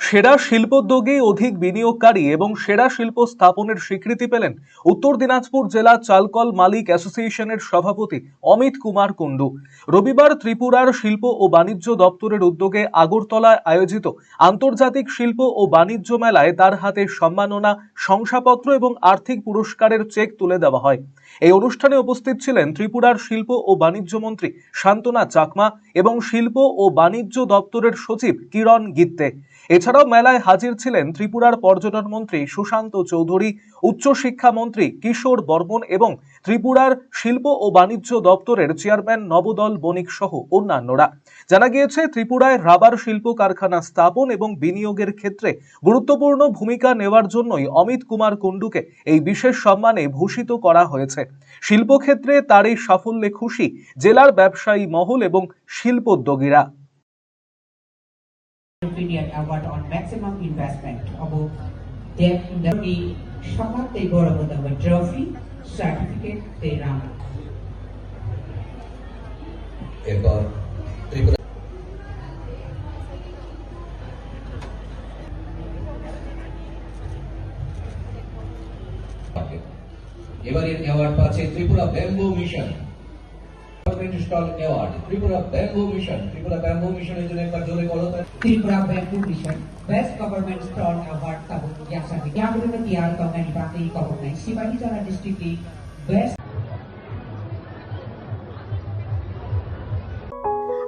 সেরা শিল্পোদ্যোগী, অধিক বিনিয়োগকারী এবং সেরা শিল্প স্থাপনের স্বীকৃতি পেলেন উত্তর দিনাজপুর জেলা চালকল মালিক অ্যাসোসিয়েশনের সভাপতি অমিত কুমার কুণ্ডু। রবিবার ত্রিপুরার শিল্প ও বাণিজ্য দপ্তরের উদ্যোগে আগরতলায় আয়োজিত আন্তর্জাতিক শিল্প ও বাণিজ্য মেলায় তার হাতে সম্মাননা, শংসাপত্র এবং আর্থিক পুরস্কারের চেক তুলে দেওয়া হয়। এই অনুষ্ঠানে উপস্থিত ছিলেন ত্রিপুরার শিল্প ও বাণিজ্য মন্ত্রী শান্তনা চাকমা এবং শিল্প ও বাণিজ্য দপ্তরের সচিব কিরণ গিত্তে। এছাড়াও মেলায় হাজির ছিলেন ত্রিপুরার পর্যটন মন্ত্রী সুশান্ত চৌধুরী উচ্চশিক্ষা মন্ত্রী কিশোর বর্মন এবং ত্রিপুরার শিল্প ও বাণিজ্য দপ্তরের চেয়ারম্যান নবদল বণিক সহ অন্যান্যরা। জানা গিয়েছে, ত্রিপুরায় রাবার শিল্প কারখানা স্থাপন এবং বিনিয়োগের ক্ষেত্রে গুরুত্বপূর্ণ ভূমিকা নেওয়ার জন্যই অমিত কুমার কুণ্ডুকে এই বিশেষ সম্মানে ভূষিত করা হয়েছে। শিল্পক্ষেত্রে তার এই সাফল্যে খুশি জেলার ব্যবসায়ী মহল এবং শিল্পোদ্যোগীরা। Opinion Award on maximum investment above their industry সমাপ্তি গৌরবত ট্রফি সার্টিফিকেট পেলাম এরপর ত্রিপুরা এবারের অ্যাওয়ার্ড পাচ্ছে Tripura bamboo mission stall award Tripura bamboo mission Tripura bamboo মিশনের জন্য একবার জোরে বলো তো Tripura bamboo mission best government stall award তাবো ইয়াসাবি ইয়াগুলো তিয়ার কমেন্ট বাকি গভর্নমেন্ট সিবাহি জেলা ডিস্ট্রিক্টে বেস্ট